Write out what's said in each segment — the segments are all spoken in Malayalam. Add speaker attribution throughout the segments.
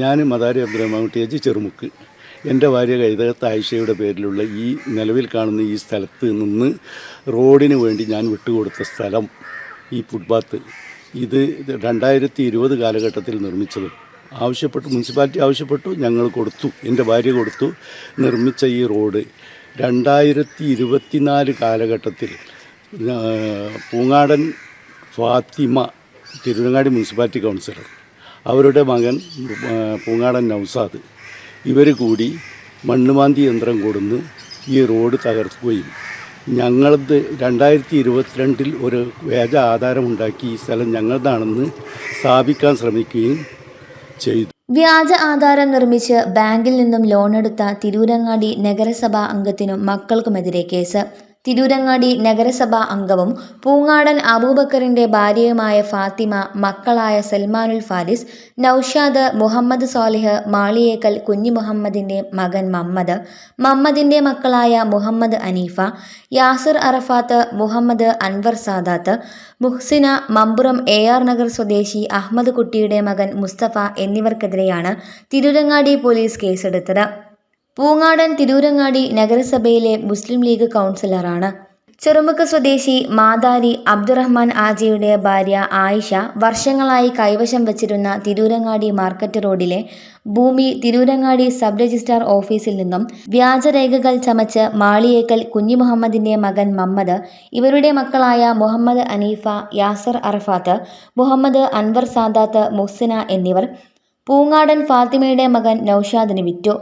Speaker 1: ഞാൻ മദാരി അബ്ദുറഹ്മാൻ അജി ചെറുമുക്ക്. എന്റെ ഭാര്യ കൈതകത്ത് ആയിഷയുടെ പേരിലുള്ള ഈ നിലവിൽ കാണുന്ന ഈ സ്ഥലത്ത് നിന്ന് റോഡിന് വേണ്ടി ഞാൻ വിട്ടുകൊടുത്ത സ്ഥലം ഈ ഫുട്പാത്ത്. ഇത് രണ്ടായിരത്തി ഇരുപത് കാലഘട്ടത്തിൽ നിർമ്മിച്ചത്. ആവശ്യപ്പെട്ടു മുനിസിപ്പാലിറ്റി ആവശ്യപ്പെട്ടു ഞങ്ങൾ കൊടുത്തു എന്റെ ഭാര്യ കൊടുത്തു നിർമ്മിച്ച ഈ റോഡ്. രണ്ടായിരത്തി ഇരുപത്തിനാല് കാലഘട്ടത്തിൽ പൂങ്ങാടൻ ഫാത്തിമ തിരുവനങ്ങാടി മുനിസിപ്പാലിറ്റി കൗൺസിലർ അവരുടെ മകൻ പൂങ്ങാടൻ നൗസാദ്. ഇവർ കൂടി മണ്ണുമാന്തി യന്ത്രം കൊടുന്ന് ഈ റോഡ് തകർക്കുകയും ഞങ്ങളത് രണ്ടായിരത്തി ഇരുപത്തിരണ്ടിൽ ഒരു വ്യാജ ആധാരമുണ്ടാക്കി ഈ സ്ഥലം ഞങ്ങളതാണെന്ന് സ്ഥാപിക്കാൻ ശ്രമിക്കുകയും ചെയ്തു.
Speaker 2: വ്യാജ ആധാരം നിർമ്മിച്ച് ബാങ്കിൽ നിന്നും ലോണെടുത്ത തിരൂരങ്ങാടി നഗരസഭാ അംഗത്തിനും മക്കൾക്കുമെതിരെ കേസ്. തിരൂരങ്ങാടി നഗരസഭാ അംഗവും പൂങ്ങാടൻ അബൂബക്കറിന്റെ ഭാര്യയുമായ ഫാത്തിമ മക്കളായ സൽമാനുൽ ഫാരിസ് നൌഷാദ് മുഹമ്മദ് സാലിഹ് മാളിയേക്കൽ കുഞ്ഞി മുഹമ്മദിന്റെ മകൻ മമ്മദ് മമ്മദിന്റെ മക്കളായ മുഹമ്മദ് അനീഫ യാസിർ അറഫാത്ത് മുഹമ്മദ് അൻവർ സാദാത്ത് മുഹ്സിന മമ്പുറം എ ആർ നഗർ സ്വദേശി അഹമ്മദ് കുട്ടിയുടെ മകൻ മുസ്തഫ എന്നിവർക്കെതിരെയാണ് തിരൂരങ്ങാടി പോലീസ് കേസെടുത്തത്. പൂങ്ങാടൻ തിരൂരങ്ങാടി നഗരസഭയിലെ മുസ്ലിം ലീഗ് കൗൺസിലറാണ്. ചെറുമുക്ക് സ്വദേശി മാതാരി അബ്ദുറഹ്മാൻ ആജിയുടെ ഭാര്യ ആയിഷ വർഷങ്ങളായി കൈവശം വച്ചിരുന്ന തിരൂരങ്ങാടി മാർക്കറ്റ് റോഡിലെ ഭൂമി തിരൂരങ്ങാടി സബ് രജിസ്ട്രാർ ഓഫീസിൽ നിന്നും വ്യാജരേഖകൾ ചമച്ച് മാളിയേക്കൽ കുഞ്ഞു മുഹമ്മദിന്റെ മകൻ മമ്മദ് ഇവരുടെ മക്കളായ മുഹമ്മദ് അനീഫ യാസർ അറഫാത്ത് മുഹമ്മദ് അൻവർ സാദാത്ത് മുഹ്സിന എന്നിവർ പൂങ്ങാടൻ ഫാത്തിമയുടെ മകൻ നൌഷാദിന് വിറ്റു.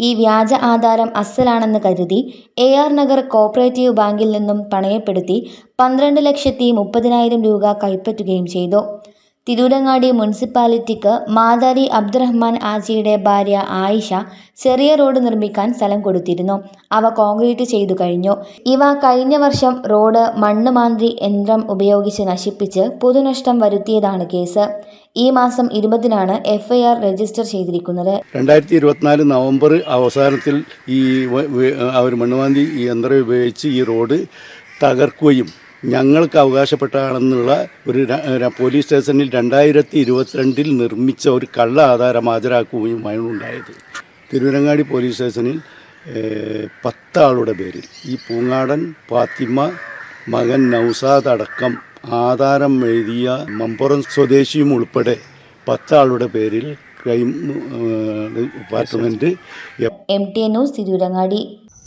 Speaker 2: ഈ വ്യാജ ആധാരം അസലാണെന്ന് കരുതി എ ആർ നഗർ കോപ്പറേറ്റീവ് ബാങ്കിൽ നിന്നും പണയപ്പെടുത്തി പന്ത്രണ്ട് ലക്ഷത്തി മുപ്പതിനായിരം രൂപ കൈപ്പറ്റുകയും ചെയ്തു. തിരൂരങ്ങാടി മുനിസിപ്പാലിറ്റിക്ക് മാതാരി അബ്ദുറഹ്മാൻ ആജിയുടെ ഭാര്യ ആയിഷ ചെറിയ റോഡ് നിർമ്മിക്കാൻ സ്ഥലം കൊടുത്തിരുന്നു. അവ കോൺക്രീറ്റ് ചെയ്തു കഴിഞ്ഞു. ഇവ കഴിഞ്ഞ വർഷം റോഡ് മണ്ണ് മാന്ത്രി യന്ത്രം ഉപയോഗിച്ച് നശിപ്പിച്ച് പൊതുനഷ്ടം വരുത്തിയതാണ് കേസ്. ഈ മാസം ഇരുപതിനാണ് എഫ്ഐആർ രജിസ്റ്റർ ചെയ്തിരിക്കുന്നത്.
Speaker 1: രണ്ടായിരത്തി ഇരുപത്തിനാല് നവംബർ അവസാനത്തിൽ ഈ അവർ മണ്ണുമാന്തി യന്ത്രം ഉപയോഗിച്ച് ഈ റോഡ് തകർക്കുകയും ഞങ്ങൾക്ക് അവകാശപ്പെട്ടാണെന്നുള്ള ഒരു പോലീസ് സ്റ്റേഷനിൽ രണ്ടായിരത്തി ഇരുപത്തിരണ്ടിൽ നിർമ്മിച്ച ഒരു കള്ള ആധാരം ഹാജരാക്കുകയുമാണ് ഉണ്ടായത് തിരുവരങ്ങാടി പോലീസ് സ്റ്റേഷനിൽ പത്താളുടെ പേരിൽ. ഈ പൂങ്ങാടൻ ഫാത്തിമ മകൻ നൗസാദ് അടക്കം ആധാരം എഴുതിയ മമ്പുറം സ്വദേശിയും ഉൾപ്പെടെ പത്താളുടെ പേരിൽ crime department
Speaker 2: M T news Tirurangadi